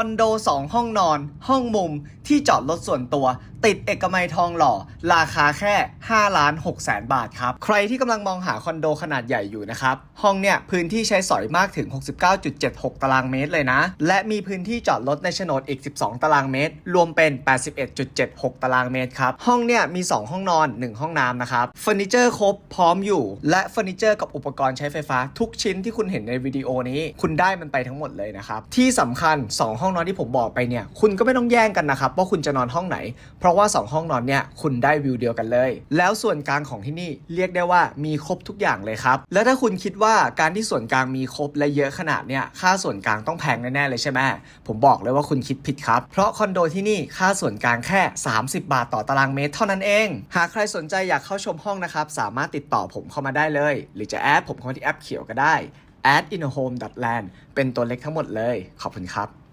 อนโด 2 ห้องนอน ห้องมุมที่จอดรถส่วนตัว ติดเอกมัยทองหล่อ ราคาแค่ 5 ล้าน6แสนบาทครับ ใครที่กำลังมองหาคอนโดขนาดใหญ่อยู่นะครับ ห้องเนี่ยพื้นที่ใช้สอยมากถึง 69.76 ตารางเมตรเลยนะ และมีพื้นที่จอดรถในโฉนดอีก 12 ตารางเมตร รวมเป็น 81.76 ตารางเมตรครับ ห้องเนี่ยมี 2 ห้องนอน 1 ห้องน้ำนะครับเฟอร์นิเจอร์ครบพร้อมอยู่ และเฟอร์นิเจอร์กับอุปกรณ์ใช้ไฟฟ้า ทุกชิ้นที่คุณเห็นในวิดีโอนี้ คุณได้มันไปทั้งหมดเลยนะครับที่สำคัญ 2 ห้ององนอนที่ผมบอกไปเนี่ย คุณก็ไม่ต้องแย่งกันนะครับว่าคุณจะนอนห้องไหน เพราะว่า 2 ห้องนอนเนี่ยคุณได้วิวเดียวกันเลย แล้วส่วนกลางของที่นี่เรียกได้ว่ามีครบทุกอย่างเลยครับ แล้วถ้าคุณคิดว่าการที่ส่วนกลางมีครบและเยอะขนาดเนี่ยค่าส่วนกลางต้องแพงแน่ๆเลยใช่ไหมผมบอกเลยว่าคุณคิดผิดครับ เพราะคอนโดที่นี่ค่าส่วนกลางแค่ 30 บาทต่อตารางเมตรเท่านั้นเอง หากใครสนใจอยากเข้าชมห้องนะครับสามารถติดต่อผมเข้ามาได้เลย หรือจะแอดผมเข้ามาที่แอปเขียวก็ได้ a d i n h o m e land เป็นตัวเล็กทั้งหมดเลย ขอบคุณครับ